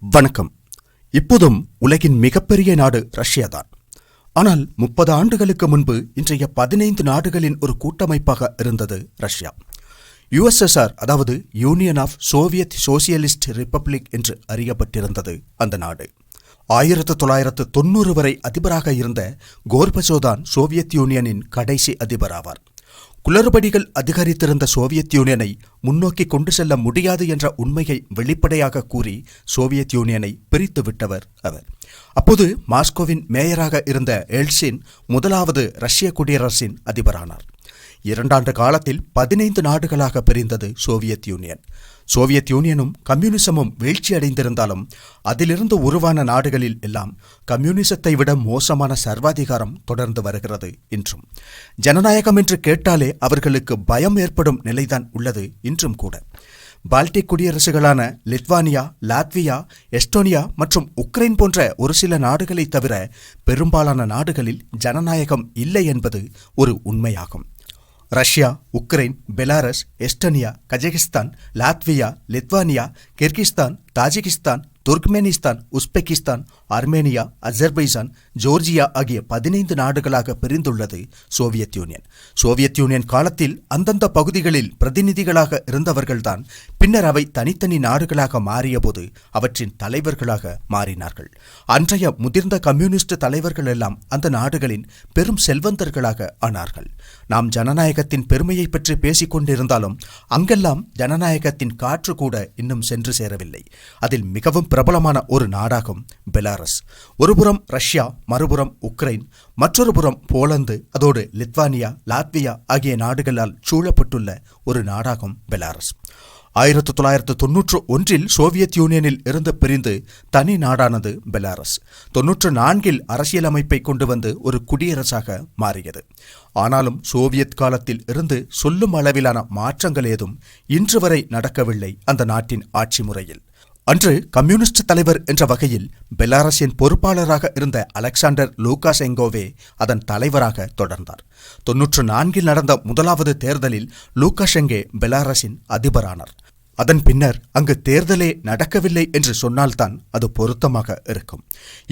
வணக்கம். இப்போதும் உலகின் மிகப்பெரிய நாடு ரஷ்யாதான். ஆனால் முப்பது ஆண்டுகளுக்கு முன்பு இன்றைய பதினைந்து நாடுகளின் ஒரு கூட்டமைப்பாக இருந்தது ரஷ்யா. யுஎஸ்எஸ்ஆர் அதாவது Union of Soviet Socialist Republic என்று அறியப்பட்டிருந்தது அந்த நாடு. ஆயிரத்து தொள்ளாயிரத்து தொண்ணூறு வரை அதிபராக இருந்த கோர்பசோதான் சோவியத் யூனியனின் கடைசி அதிபராவார் குளறுபடிகள் அதிகரித்திருந்த சோவியத் யூனியனை முன்னோக்கி கொண்டு செல்ல முடியாது என்ற உண்மையை வெளிப்படையாக கூறி சோவியத் யூனியனை பிரித்து விட்டவர் அவர். அப்போது மாஸ்கோவின் மேயராக இருந்த எல்சின் முதலாவது ரஷ்ய குடியரசின் அதிபரானார். இரண்டாண்டு காலத்தில் பதினைந்து நாடுகளாக பிரிந்தது சோவியத் யூனியன். சோவியத் யூனியனும் கம்யூனிசமும் வீழ்ச்சி அடைந்திருந்தாலும் அதிலிருந்து உருவான நாடுகளில் எல்லாம் கம்யூனிசத்தை விட மோசமான சர்வாதிகாரம் தொடர்ந்து வருகிறது இன்றும். ஜனநாயகம் என்று கேட்டாலே அவர்களுக்கு பயம் ஏற்படும் நிலைதான் உள்ளது இன்றும் கூட. பால்டிக் குடியரசுகளான லித்வானியா லாத்வியா எஸ்டோனியா மற்றும் உக்ரைன் போன்ற ஒரு சில நாடுகளை தவிர பெரும்பாலான நாடுகளில் ஜனநாயகம் இல்லை என்பது ஒரு உண்மையாகும். Russia Ukraine Belarus Estonia Kazakhstan Latvia Lithuania Kyrgyzstan Tajikistan Turkmenistan Uzbekistan Armenia Azerbaijan Georgia ஆகிய பதினைந்து நாடுகளாக பிரிந்துள்ளது சோவியத் யூனியன். சோவியத் யூனியன் காலத்தில் அந்தந்த பகுதிகளில் பிரதிநிதிகளாக இருந்தவர்கள்தான் பின்னர் அவை தனித்தனி நாடுகளாக மாறியபோது அவற்றின் தலைவர்களாக மாறினார்கள். அன்றைய முதிர்ந்த கம்யூனிஸ்ட் தலைவர்கள் எல்லாம் அந்த நாடுகளின் பெரும் செல்வந்தர்களாக ஆனார்கள். நாம் ஜனநாயகத்தின் பெருமையை பற்றி பேசிக் கொண்டிருந்தாலும் அங்கெல்லாம் ஜனநாயகத்தின் காற்று கூட இன்னும் சென்று சேரவில்லை. அதில் மிகவும் பிரபலமான ஒரு நாடாகும் பெலாரஸ். ஒருபுறம் ரஷ்யா மறுபுறம் உக்ரைன் மற்றொரு புறம் போலந்து அதோடு லித்வானியா லாத்வியா ஆகிய நாடுகளால் சூழப்பட்டுள்ள ஒரு நாடாகும் பெலாரஸ் ஆயிரத்தி தொள்ளாயிரத்து தொன்னூற்று ஒன்றில் சோவியத் யூனியனில் இருந்து பிரிந்து தனி நாடானது பெலாரஸ் தொன்னூற்று நான்கில் அரசியலமைப்பை கொண்டு வந்து ஒரு குடியரசாக மாறியது. ஆனாலும் சோவியத் காலத்தில் இருந்து சொல்லும் அளவிலான மாற்றங்கள் ஏதும் இன்று வரை நடக்கவில்லை அந்த நாட்டின் ஆட்சி முறையில். அன்று கம்யூனிஸ்ட் தலைவர் என்ற வகையில் பெலாரஸின் பொறுப்பாளராக இருந்த அலெக்சாண்டர் லூகாசெங்கோவே அதன் தலைவராக தொடர்ந்தார். தொன்னூற்று நான்கில் நடந்த முதலாவது தேர்தலில் லூகாஷெங்கே பெலாரஸின் அதிபரானார். அதன் பின்னர் அங்கு தேர்தலே நடக்கவில்லை என்று சொன்னால்தான் அது பொருத்தமாக இருக்கும்.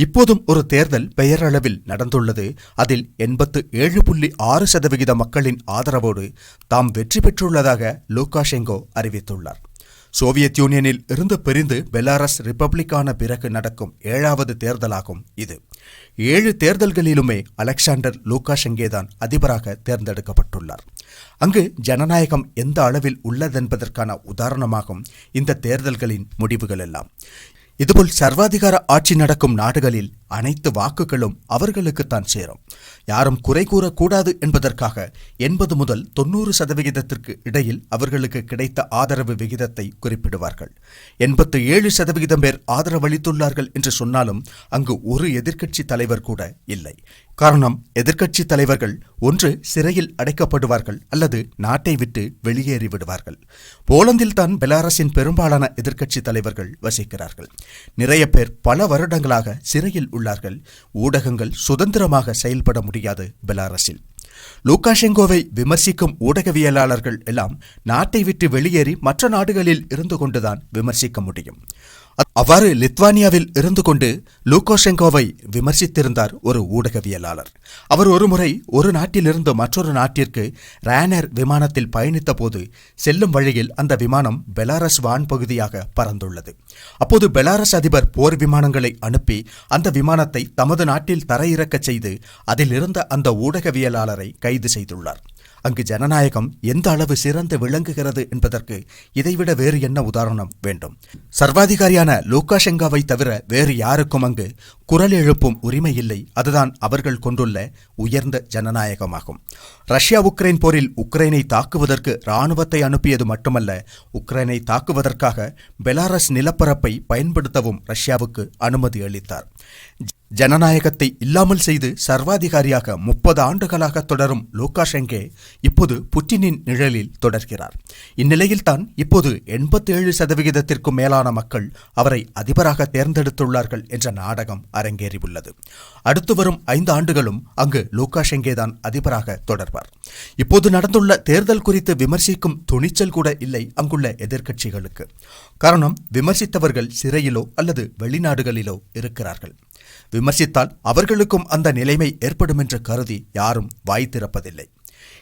இப்போதும் ஒரு தேர்தல் பெயரளவில் நடந்துள்ளது. அதில் எண்பத்து ஏழு புள்ளி ஆறு சதவிகித மக்களின் ஆதரவோடு தாம் வெற்றி பெற்றுள்ளதாக லூகாஷெங்கோ அறிவித்துள்ளார். சோவியத் யூனியனில் இருந்து பிரிந்து பெலாரஸ் ரிப்பப்ளிக்கான பிறகு நடக்கும் ஏழாவது தேர்தலாகும் இது. ஏழு தேர்தல்களிலுமே அலெக்சாண்டர் லூகாஷெங்கேதான் அதிபராக தேர்ந்தெடுக்கப்பட்டுள்ளார். அங்கு ஜனநாயகம் எந்த அளவில் உள்ளதென்பதற்கான உதாரணமாகும் இந்த தேர்தல்களின் முடிவுகள் எல்லாம் இதுபோல் சர்வாதிகார ஆட்சி நடக்கும் நாடுகளில் அனைத்து வாக்குகளும் அவர்களுக்குத்தான் சேரும். யாரும் குறை கூறக்கூடாது என்பதற்காக எண்பது முதல் தொண்ணூறு சதவிகிதத்திற்கு இடையில் அவர்களுக்கு கிடைத்த ஆதரவு விகிதத்தை குறிப்பிடுவார்கள். எண்பத்து ஏழு சதவிகிதம் பேர் ஆதரவளித்துள்ளார்கள் என்று சொன்னாலும் அங்கு ஒரு எதிர்க்கட்சி தலைவர் கூட இல்லை. காரணம் எதிர்க்கட்சி தலைவர்கள் ஒன்று சிறையில் அடைக்கப்படுவார்கள் அல்லது நாட்டை விட்டு வெளியேறி விடுவார்கள். போலந்தில் தான் பெலாரஸின் பெரும்பாலான எதிர்க்கட்சி தலைவர்கள் வசிக்கிறார்கள். நிறைய பேர் பல வருடங்களாக சிறையில் உள்ளார்கள். ஊடகங்கள் சுதந்திரமாக செயல்பட முடியாது பெலாரஸில். லூகாஷெங்கோவை விமர்சிக்கும் ஊடகவியலாளர்கள் எல்லாம் நாட்டை விட்டு வெளியேறி மற்ற நாடுகளில் இருந்து கொண்டுதான் விமர்சிக்க முடியும். அவ்வாறு லித்வானியாவில் இருந்து கொண்டு லூகோஷெங்கோவை விமர்சித்திருந்தார் ஒரு ஊடகவியலாளர். அவர் ஒருமுறை ஒரு நாட்டிலிருந்து மற்றொரு நாட்டிற்கு ரேனர் விமானத்தில் பயணித்த போது செல்லும் வழியில் அந்த விமானம் பெலாரஸ் வான் பகுதியாக பறந்துள்ளது. அப்போது பெலாரஸ் அதிபர் போர் விமானங்களை அனுப்பி அந்த விமானத்தை தமது நாட்டில் தரையிறக்கச் செய்து அதிலிருந்த அந்த ஊடகவியலாளரை கைது செய்துள்ளார். அங்கு ஜனநாயகம் எந்த அளவு சிறந்து விளங்குகிறது என்பதற்கு இதைவிட வேறு என்ன உதாரணம் வேண்டும்? சர்வாதிகாரியான லூகாஷெங்காவை தவிர வேறு யாருக்கும் அங்கு குரல் எழுப்பும் உரிமை இல்லை. அதுதான் அவர்கள் கொண்டுள்ள உயர்ந்த ஜனநாயகமாகும். ரஷ்யா உக்ரைன் போரில் உக்ரைனை தாக்குவதற்கு இராணுவத்தை அனுப்பியது மட்டுமல்ல உக்ரைனை தாக்குவதற்காக பெலாரஸ் நிலப்பரப்பை பயன்படுத்தவும் ரஷ்யாவுக்கு அனுமதி அளித்தார். ஜனநாயகத்தை இல்லாமல் செய்து சர்வாதிகாரியாக முப்பது ஆண்டுகளாக தொடரும் லூகாஷெங்கே இப்போது புட்டினின் நிழலில் தொடர்கிறார். இந்நிலையில்தான் இப்போது எண்பத்தி ஏழு சதவிகிதத்திற்கும் மேலான மக்கள் அவரை அதிபராக தேர்ந்தெடுத்துள்ளார்கள் என்ற நாடகம் அரங்கேறியுள்ளது. அடுத்து வரும் ஐந்து ஆண்டுகளும் அங்கு லூகாஷெங்கே தான் அதிபராக தொடர்வார். இப்போது நடந்துள்ள தேர்தல் குறித்து விமர்சிக்கும் துணிச்சல் கூட இல்லை அங்குள்ள எதிர்க்கட்சிகளுக்கு. காரணம் விமர்சித்தவர்கள் சிறையிலோ அல்லது வெளிநாடுகளிலோ இருக்கிறார்கள். விமர்சித்தால் அவர்களுக்கும் அந்த நிலைமை ஏற்படும் என்று கருதி யாரும் வாய் திறப்பதில்லை.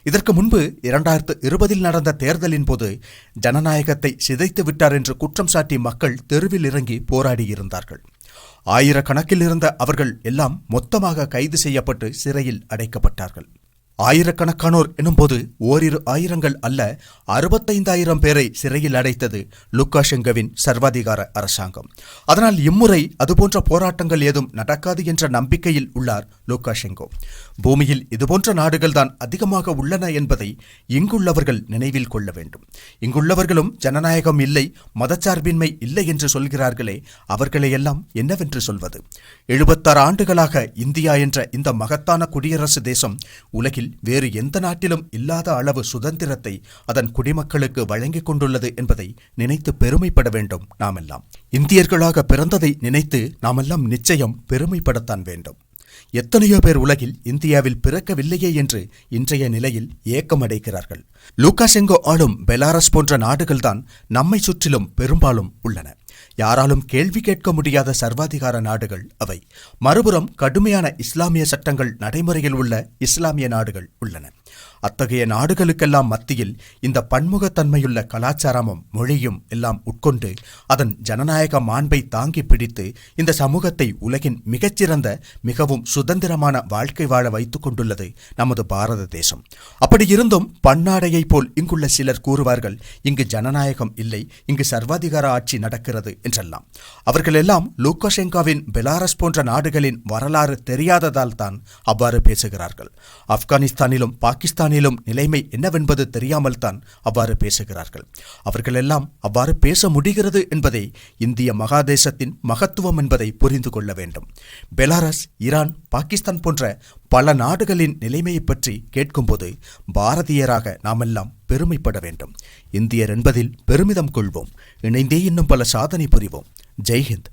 இதற்கு முன்பு இரண்டாயிரத்து இருபதில் நடந்த தேர்தலின் போது ஜனநாயகத்தை சிதைத்து விட்டார் என்று குற்றம் சாட்டி மக்கள் தெருவில் இறங்கி போராடியிருந்தார்கள். ஆயிரக்கணக்கில் இருந்த அவர்கள் எல்லாம் மொத்தமாக கைது செய்யப்பட்டு சிறையில் அடைக்கப்பட்டார்கள். ஆயிரக்கணக்கானோர் எனும்போது ஓரிரு ஆயிரங்கள் அல்ல அறுபத்தைந்தாயிரம் பேரை சிறையில் அடைத்தது லுக்காஷெங்கவின் சர்வாதிகார அரசாங்கம். அதனால் இம்முறை அதுபோன்ற போராட்டங்கள் ஏதும் நடக்காது என்ற நம்பிக்கையில் உள்ளார் லுக்காஷெங்கோ. பூமியில் இதுபோன்ற நாடுகள்தான் அதிகமாக உள்ளன என்பதை இங்குள்ளவர்கள் நினைவில் கொள்ள வேண்டும். இங்குள்ளவர்களும் ஜனநாயகம் இல்லை மதச்சார்பின்மை இல்லை என்று சொல்கிறார்களே அவர்களையெல்லாம் என்னவென்று சொல்வது? எழுபத்தாறு ஆண்டுகளாக இந்தியா என்ற இந்த மகத்தான குடியரசு தேசம் உலகில் வேறு எந்த நாட்டிலும் இல்லாத அளவு சுதந்திரத்தை அதன் குடிமக்களுக்கு வழங்கிக் கொண்டுள்ளது என்பதை நினைத்து பெருமைப்பட வேண்டும் நாமெல்லாம். இந்தியர்களாக பிறந்ததை நினைத்து நாமெல்லாம் நிச்சயம் பெருமைப்படத்தான் வேண்டும். எத்தனையோ பேர் உலகில் இந்தியாவில் பிறக்கவில்லையே என்று இன்றைய நிலையில் ஏக்கமடைகிறார்கள். லூகாசெங்கோ ஆளும் பெலாரஸ் போன்ற நாடுகள்தான் நம்மை சுற்றிலும் பெரும்பாலும் உள்ளன. யாராலும் கேள்வி கேட்க முடியாத சர்வாதிகார நாடுகள் அவை. மறுபுறம் கடுமையான இஸ்லாமிய சட்டங்கள் நடைமுறையில் உள்ள இஸ்லாமிய நாடுகள் உள்ளன. அத்தகைய நாடுகளுக்கெல்லாம் மத்தியில் இந்த பன்முகத்தன்மையுள்ள கலாச்சாரமும் மொழியும் எல்லாம் உட்கொண்டு அதன் ஜனநாயக மாண்பை தாங்கி பிடித்து இந்த சமூகத்தை உலகின் மிகச்சிறந்த மிகவும் சுதந்திரமான வாழ்க்கை வாழ வைத்துக் கொண்டுள்ளது நமது பாரத தேசம். அப்படி இருந்தும் பன்னாடையைப் போல் இங்குள்ள சிலர் கூறுவார்கள் இங்கு ஜனநாயகம் இல்லை இங்கு சர்வாதிகார ஆட்சி நடக்கிறது என்றெல்லாம். அவர்கள் எல்லாம் லூக்கோஷெங்காவின் பெலாரஸ் போன்ற நாடுகளின் வரலாறு தெரியாததால் தான் அவ்வாறு பேசுகிறார்கள். ஆப்கானிஸ்தானிலும் பாகிஸ்தானிலும் நிலைமை என்னவென்பது தெரியாமல் தான் அவ்வாறு பேசுகிறார்கள். அவர்களெல்லாம் அவ்வாறு பேச முடிகிறது என்பதை இந்திய மகாதேசத்தின் மகத்துவம் என்பதை புரிந்து கொள்ள வேண்டும். பெலாரஸ் ஈரான் பாகிஸ்தான் போன்ற பல நாடுகளின் நிலைமையை பற்றி கேட்கும்போது பாரதியராக நாமெல்லாம் பெருமைப்பட வேண்டும். இந்தியர் என்பதில் பெருமிதம் கொள்வோம். இணைந்தே இன்னும் பல சாதனை புரிவோம். ஜெய்ஹிந்த்.